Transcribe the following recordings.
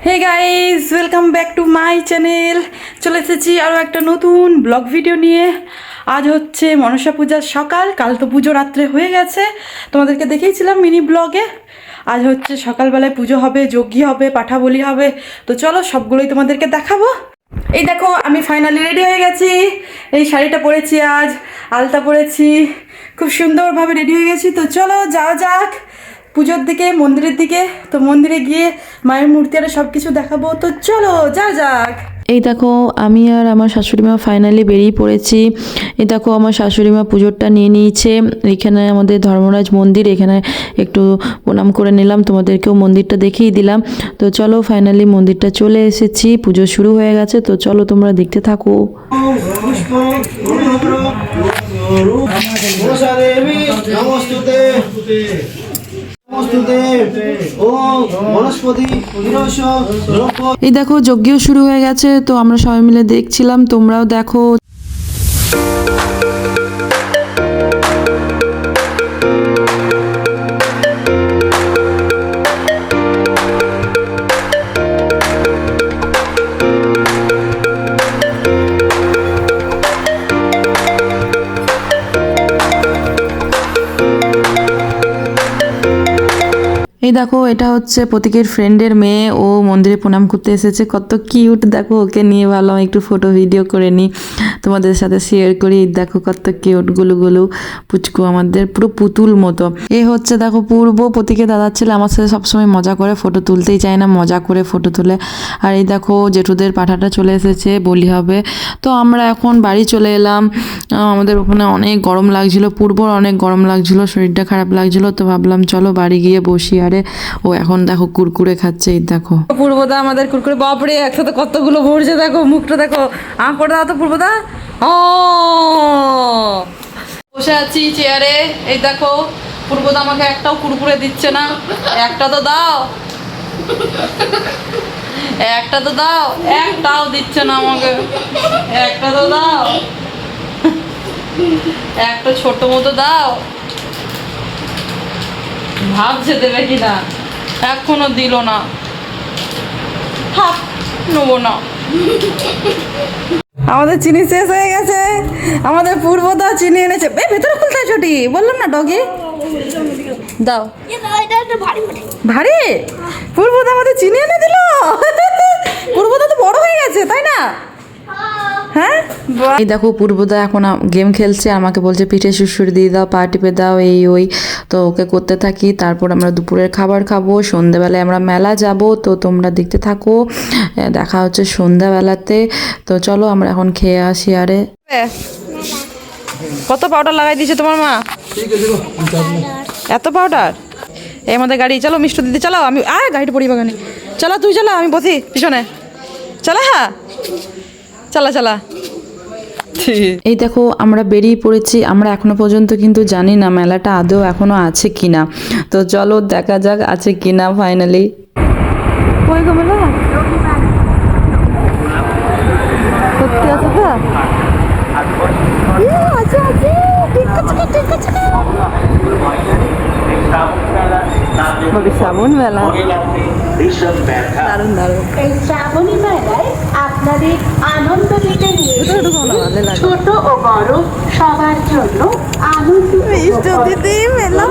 Hey guys welcome back to my channel চলে এসেছি আরও একটা নতুন ব্লগ ভিডিও নিয়ে। আজ হচ্ছে মনসা পূজার সকাল, কাল তো পুজো রাত্রে হয়ে গেছে। তোমাদেরকে দেখিয়েছিলাম মিনি ব্লগে আজ হচ্ছে সকালবেলায় পুজো হবে যজ্ঞি হবে পাঠা বলি হবে। তো চলো সবগুলোই তোমাদেরকে দেখাবো। এই দেখো, আমি ফাইনালি রেডি হয়ে গেছি। এই শাড়িটা পরেছি আজ, আলতা পরেছি। খুব সুন্দরভাবে রেডি হয়ে গেছি। তো চলো যাওয়া যাক। পুজোর দিকে মন্দিরের দিকে তো মন্দিরে গিয়ে মায়ের মূর্তি আর সব কিছু দেখাবো তো চলো যা যাক এই দেখো আমি আর আমার শাশুড়ি মা ফাইনালি বেরিয়ে পড়েছি এই দেখো আমার শাশুড়ি মা পুজোরটা নিয়ে নিয়েছে এখানে আমাদের ধর্মরাজ মন্দির এখানে একটু প্রণাম করে নিলাম তোমাদেরকেও মন্দিরটা দেখিয়ে দিলাম তো চলো ফাইনালি মন্দিরটা চলে এসেছি পুজো শুরু হয়ে গেছে তো চলো তোমরা দেখতে থাকো মনসা এই দেখো যজ্ঞ শুরু হয়ে গেছে তো আমরা সবাই মিলে দেখছিলাম তোমরাও দেখো। এই দেখো, এটা হচ্ছে প্রতীকের ফ্রেন্ডের মেয়ে। ও মন্দিরে প্রণাম করতে এসেছে। কত কিউট দেখো, ওকে নিয়ে ভালো। একটু ফটো ভিডিও করে নিই। তোমাদের সাথে শেয়ার করি। দেখো, কত কিউটগুলো পুচকু আমাদের। পুরো পুতুল মতো। এ হচ্ছে, দেখো, পূর্ব প্রতীকের দাদার ছেলে। আমার সাথে সবসময় মজা করে ফটো তুলতেই চায় না। মজা করে ফটো তুলে। আর এই দেখো, জেঠুদের পাঠাটা চলে এসেছে। বলি হবে। তো আমরা এখন বাড়ি চলে এলাম। আমাদের ওখানে অনেক গরম লাগছিল। পূর্বর অনেক গরম লাগছিল। শরীরটা খারাপ লাগছিল। তো ভাবলাম, চলো বাড়ি গিয়ে বসি আরে ও এখন দেখো কুরকুরে খাচ্ছে দেখো। পূর্বদা আমাদের কুরকুরে, বাপরে, একসাথে কতগুলো ভরছে দেখো, মুখটা দেখো। আম দাও তো, পূর্বদা। ও বসে আছি চেয়ারে এই দেখো, পূর্বদা আমাকে একটাও কুরকুরে দিচ্ছে না। একটা তো দাও। একটা তো দাও। একটাও দিচ্ছে না আমাকে। একটা তো দাও। একটা ছোট মতো দাও। ভাবছে দেবে কিনা? এখনও দিল না। নেব না। আমাদের চিনি শেষ হয়ে গেছে। আমাদের পূর্বদা চিনি এনেছে। বে ভেতরে খুলতে ছোটি। বললাম না, ডগি? দাও। ভারী? পূর্বদা আমাদের চিনি এনে দিল। পূর্বদা তো বড় হয়ে গেছে, তাই না? হ্যাঁ। এই দেখো পূর্বদা এখন গেম খেলছে আমাকে বলছে পিঠে সুসুর দিয়ে দাও পা টিপে দাও এই ওই। তো ওকে করতে থাকি তারপর আমরা দুপুরের খাবার খাব সন্ধ্যাবেলায় আমরা মেলা যাব তো তোমরা দেখতে থাকো। দেখা হচ্ছে সন্ধ্যাবেলাতে। তো চলো আমরা এখন খেয়ে আসি আরে। কত পাউডার লাগাই দিয়েছে তোমার মা? এত পাউডার এই আমাদের গাড়ি চলো মিষ্টি দিদি চালাও আমি আয় গাড়িটা পড়ি বাগানে। চালা তুই চালা আমি বসি পিছনে। চালা হ্যাঁ চালা চালা। এই দেখো, আমরা বেরিয়ে পড়েছি। আমরা এখনও পর্যন্ত কিন্তু জানি না মেলাটা আদৌ এখনও আছে কিনা। তো চলো দেখা যাক আছে কিনা ফাইনালি বলি শ্রাবণ মেলা দারুণ দারুণ। এই শ্রাবণী মেলায় আপনাদের আনন্দ দিতে নিয়ে। ছোট ও বড় সবার জন্য আনন্দ দিদি মেলা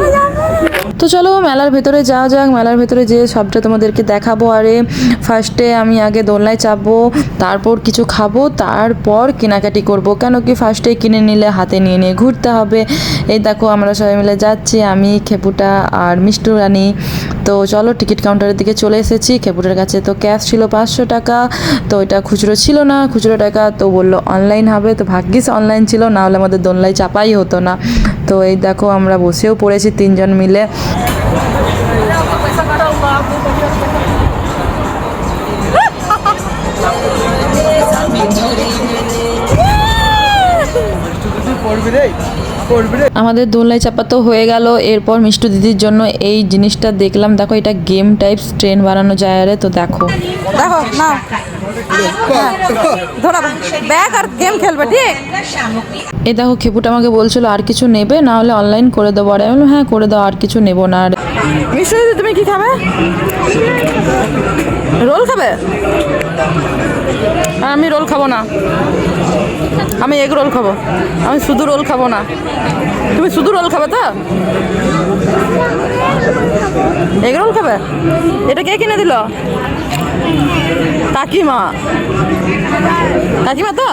তো চলো, মেলার ভেতরে যাওয়া যাক। মেলার ভেতরে যেয়ে সবটা তোমাদেরকে দেখাবো। আরে ফার্স্টে আমি আগে দোলনায় চাপবো, তারপর কিছু খাব, তারপর কেনাকাটি করব। কেন কি ফার্স্টে কিনে নিলে হাতে নিয়ে নিয়ে ঘুরতে হবে। এই দেখো, আমরা সবাই মিলে যাচ্ছি, আমি, খেপুটা আর মিষ্টু রানী। তো চলো, টিকিট কাউন্টারের দিকে চলে এসেছি। খেপুটার কাছে তো ক্যাশ ছিল পাঁচশো টাকা, তো এটা খুচরো ছিল না। খুচরো টাকা তো বলল অনলাইন হবে, তো ভাগ্যিস অনলাইন ছিল না হলে আমাদের দোলনায় চাপাই হতো না। তো এই দেখো আমরা বসেও পড়েছি তিনজন মিলে। পড়বি রে? আমাদের দোলনায় চাপা তো হয়ে গেল। এরপর মিষ্টু দিদির জন্য এই জিনিসটা দেখলাম। দেখো এটা গেম টাইপস ট্রেন বানানো যায় আরে তো দেখো। দেখো না ধরা ব্যাগ আর গেম খেলবে ঠিক? এই দেখো খেপুটা আমাকে বলছিল আর কিছু নেবে? না হলে অনলাইন করে দেবো। আর আমি বললাম, হ্যাঁ করে দাও আর কিছু নেব না। আর মিষ্টি তুমি কি খাবে? রোল খাবে? আমি রোল খাব না। আমি এগ রোল খাব। আমি শুধু রোল খাব না। তুমি শুধু রোল খাবে তো? এগ রোল খাবে? এটা কে কিনে দিল? কাকিমা। কাকিমা তো?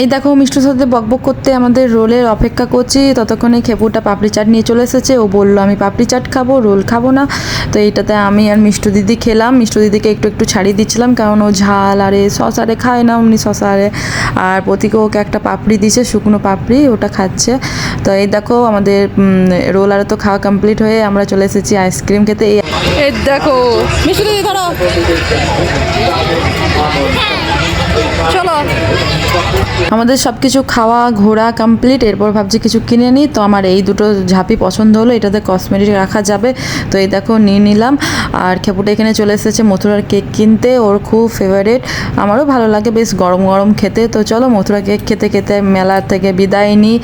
এই দেখো মিষ্টুর সাথে বকবক করতে আমাদের রোলের অপেক্ষা করছি। ততক্ষণে খেপুটা পাপড়ি চাট নিয়ে চলে এসেছে। ও বলল, আমি পাপড়ি চাট খাব, রোল খাব না। তো এইটাতে আমি আর মিষ্টু দিদি খেলাম। মিষ্টু দিদিকে একটু একটু ছাড়িয়ে দিচ্ছিলাম, কারণ ও ঝাল আরে সস আরে খায় না অমনি সস আরে। আর প্রতীকে ওকে একটা পাপড়ি দিয়েছে শুকনো পাপড়ি, ওটা খাচ্ছে। তো এই দেখো, আমাদের রোল আরে তো খাওয়া কমপ্লিট হয়ে আমরা চলে এসেছি আইসক্রিম খেতে। এই দেখো, মিষ্টি দিদি ধরো। আমাদের সব কিছু খাওয়া, ঘোরা কমপ্লিট এরপর ভাবছি কিছু কিনে নিই। তো আমার এই দুটো ঝাঁপি পছন্দ হলো, এটাতে কসমেটিক রাখা যাবে। তো এই দেখো, নিয়ে নিলাম। আর খেপুটা এখানে চলে এসেছে মথুরার কেক কিনতে, ওর খুব ফেভারিট আমারও ভালো লাগে, বেশ গরম গরম খেতে। তো চলো, মথুরা কেক খেতে খেতে মেলা থেকে বিদায় নিই।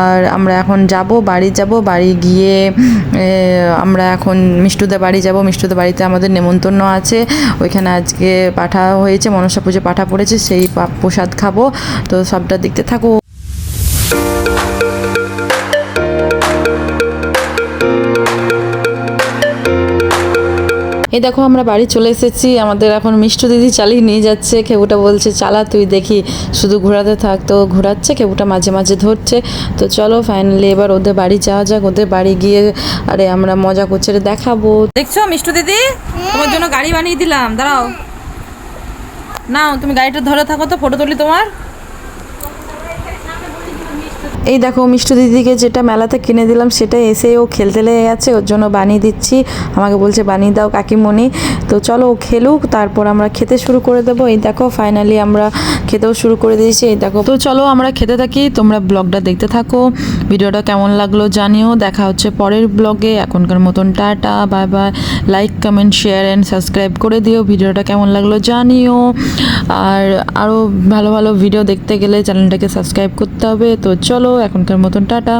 আর আমরা এখন যাব, বাড়ি যাব। বাড়ি গিয়ে আমরা এখন মিষ্টুদের বাড়ি যাব। মিষ্টুদের বাড়িতে আমাদের নেমন্তন্ন আছে। ওইখানে আজকে পাঠা হয়েছে, মনসা পুজো পাঠা পড়েছে, সেই প্রসাদ খাব। তো সবটা দেখতে থাকো। এই দেখো আমরা বাড়ি চলে এসেছি। আমাদের এখন মিষ্টি দিদি চালিয়ে নিয়ে যাচ্ছে। খেবুটা বলছে চালা তুই দেখি শুধু ঘোরাতে থাক। তো ঘোরাচ্ছে খেবুটা মাঝে মাঝে ধরছে। তো চলো ফাইনালি এবার ওদের বাড়ি যাওয়া যাক। ওদের বাড়ি গিয়ে আরে আমরা মজা করছে দেখাবো। দেখছ মিষ্টু দিদি? তোমার জন্য গাড়ি বানিয়ে দিলাম দাঁড়াও। নাও তুমি গাড়িটা ধরে থাকো তো ফটো তুলি তোমার। এই দেখো মিষ্টি দিদিকে যেটা মেলাতে কিনে দিলাম সেটা এসে ও খেলতে লেগে গেছে, ওর জন্য বানিয়ে দিচ্ছি। আমাকে বলছে, বানিয়ে দাও কাকিমণি। তো চলো ও খেলুক, তারপর আমরা খেতে শুরু করে দেবো। এই দেখো ফাইনালি আমরা খেতেও শুরু করে দিয়েছি, এই দেখো। তো চলো আমরা খেতে থাকি, তোমরা ব্লগটা দেখতে থাকো। ভিডিওটা কেমন লাগল জানিও, দেখা হচ্ছে পরের ব্লগে। এখনকার মতন tata, bye bye. Like comment share and subscribe করে দিও। ভিডিওটা কেমন লাগল জানিও। আর আরও ভালো ভালো ভিডিও দেখতে গেলে চ্যানেলটাকে সাবস্ক্রাইব করতে হবে। তো চলো এখনকার মতন টাটা।